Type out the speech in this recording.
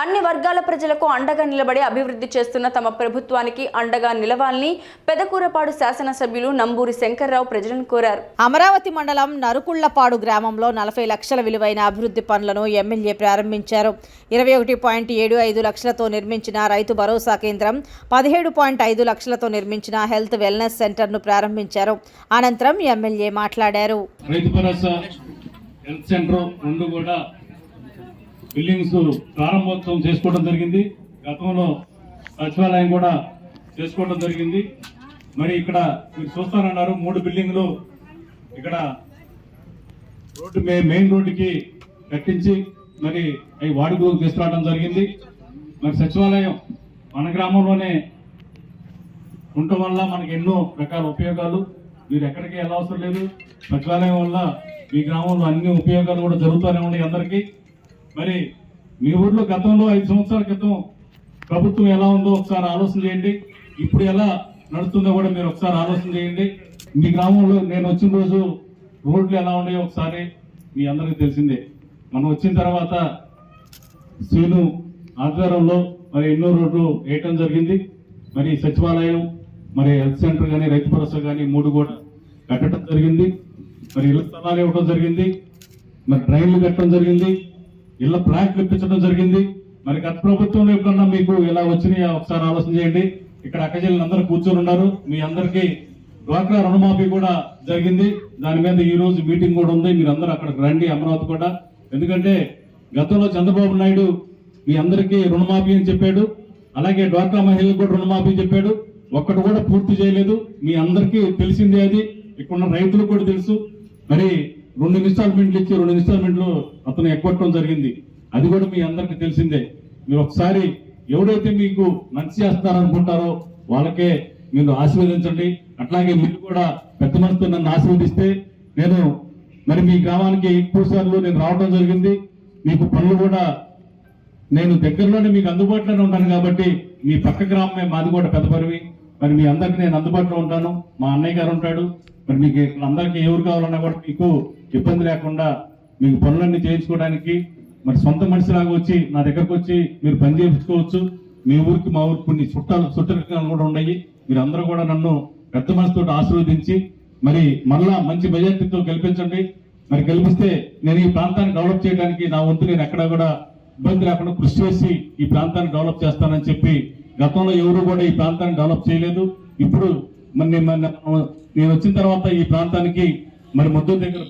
అన్ని వర్గాల ప్రజలకు అండగా నిలబడి అభివృద్ధి చేస్తున్న తమ ప్రభుత్వానికి అండగా నిలవాలని పెదకూరపాడు శాసనసభ్యులు నంబూరి శంకర్రావు ప్రజలను కోరారు. అమరావతి మండలం నరుకుళ్ళపాడు గ్రామంలో నలభై లక్షల విలువైన అభివృద్ధి పనులను ఎమ్మెల్యే ప్రారంభించారు. ఇరవై ఒకటి పాయింట్ ఏడు ఐదు లక్షలతో నిర్మించిన రైతు భరోసా కేంద్రం పదిహేడు పాయింట్ ఐదు లక్షలతో నిర్మించిన హెల్త్ వెల్నెస్ సెంటర్ను ప్రారంభించారు. అనంతరం ఎమ్మెల్యే మాట్లాడారు. రైతు భరోసా హెల్త్ సెంటర్ రెండు కూడా బిల్డింగ్స్ ప్రారంభోత్సవం చేసుకోవడం జరిగింది. గతంలో సచివాలయం కూడా చేసుకోవడం జరిగింది. మరి ఇక్కడ మీరు చూస్తానన్నారు మూడు బిల్డింగ్లు ఇక్కడ రోడ్డు మే మెయిన్ రోడ్డుకి కట్టించి మరి అవి వాడుకలోకి తీసుకురావడం జరిగింది. మరి సచివాలయం మన గ్రామంలోనే ఉండటం వల్ల మనకి ఎన్నో రకాల ఉపయోగాలు. మీరు ఎక్కడికి వెళ్ళవసరం లేదు. సచివాలయం వల్ల మీ గ్రామంలో అన్ని ఉపయోగాలు కూడా జరుగుతూనే ఉన్నాయి అందరికీ. మరి మీ ఊర్లో గతంలో ఐదు సంవత్సరాల క్రితం ప్రభుత్వం ఎలా ఉందో ఒకసారి ఆలోచన చేయండి. ఇప్పుడు ఎలా నడుస్తుందో కూడా మీరు ఒకసారి ఆలోచన చేయండి. మీ గ్రామంలో నేను వచ్చిన రోజు రోడ్లు ఎలా ఉన్నాయో ఒకసారి మీ అందరికీ తెలిసిందే. మనం వచ్చిన తర్వాత శ్రీను ఆధ్వర్యంలో మరి ఎన్నో రోడ్లు వేయటం జరిగింది. మరి సచివాలయం మరి హెల్త్ సెంటర్ కానీ రైతు భరోసా కానీ మూడు కూడా కట్టడం జరిగింది. మరి ఇళ్ళ స్థలాలు ఇవ్వడం జరిగింది. మరి ట్రైన్లు కట్టడం జరిగింది. ఇళ్ళ ప్లాట్లు ఇప్పించడం జరిగింది. మరి గత ప్రభుత్వం ఎప్పుడన్నా మీకు ఇలా వచ్చినాయి ఒకసారి ఆలోచన చేయండి. ఇక్కడ అక్కజల్లు అందరూ కూర్చొని ఉన్నారు. మీ అందరికీ డ్వాక్రా రుణమాఫీ కూడా జరిగింది. దాని మీద ఈ రోజు మీటింగ్ కూడా ఉంది. మీరు అందరూ అక్కడికి రండి అమరావతి కూడా ఎందుకంటే గతంలో చంద్రబాబు నాయుడు మీ అందరికీ రుణమాఫీ అని చెప్పాడు. అలాగే డ్వాక్రా మహిళలకు కూడా రుణమాఫీ చెప్పాడు. ఒక్కటి కూడా పూర్తి చేయలేదు. మీ అందరికీ తెలిసిందే అది. ఇక్కడ రైతులకు కూడా తెలుసు. మరి రెండు ఇన్స్టాల్మెంట్లు ఇచ్చి రెండు ఇన్స్టాల్మెంట్లు అతను ఎగ్గొట్టడం జరిగింది. అది కూడా మీ అందరికీ తెలిసిందే. మీరు ఒకసారి ఎవడైతే మీకు మంచి చేస్తారనుకుంటారో వాళ్ళకే మీరు ఆశీర్వదించండి. అట్లాగే మీరు కూడా పెద్ద మనసుతో నన్ను ఆశీర్వదిస్తే నేను మరి మీ గ్రామానికి ఎక్కువ సార్లు నేను రావడం జరిగింది. మీకు పనులు కూడా నేను దగ్గరలోనే మీకు అందుబాటులోనే ఉంటాను కాబట్టి మీ పక్క గ్రామమే మాది కూడా పెద్దపరివి మరి మీ అందరికి నేను అందుబాటులో ఉంటాను. మా అన్నయ్య గారు ఉంటాడు. మరి మీకు అందరికీ ఎవరు కావాలన్నా కూడా మీకు ఇబ్బంది లేకుండా మీకు పనులన్నీ చేయించుకోవడానికి మరి సొంత మనిషిలాగా వచ్చి నా దగ్గరకు వచ్చి మీరు పని చేయించుకోవచ్చు. మీ ఊరికి మా ఊరికి కొన్ని చుట్టాలు చుట్టరికాలు కూడా ఉన్నాయి. మీరు అందరూ కూడా నన్ను పెద్ద మనసుతో ఆశీర్వదించి మరి మళ్ళా మంచి మెజార్టీతో గెలిపించండి. మరి గెలిపిస్తే నేను ఈ ప్రాంతాన్ని డెవలప్ చేయడానికి నా వంతు నేను ఎక్కడా కూడా ఇబ్బంది లేకుండా కృషి చేసి ఈ ప్రాంతాన్ని డెవలప్ చేస్తానని చెప్పి గతంలో ఎవరు కూడా ఈ ప్రాంతాన్ని డెవలప్ చేయలేదు. ఇప్పుడు మరి నేను నేను వచ్చిన తర్వాత ఈ ప్రాంతానికి మరి ముద్దు దగ్గర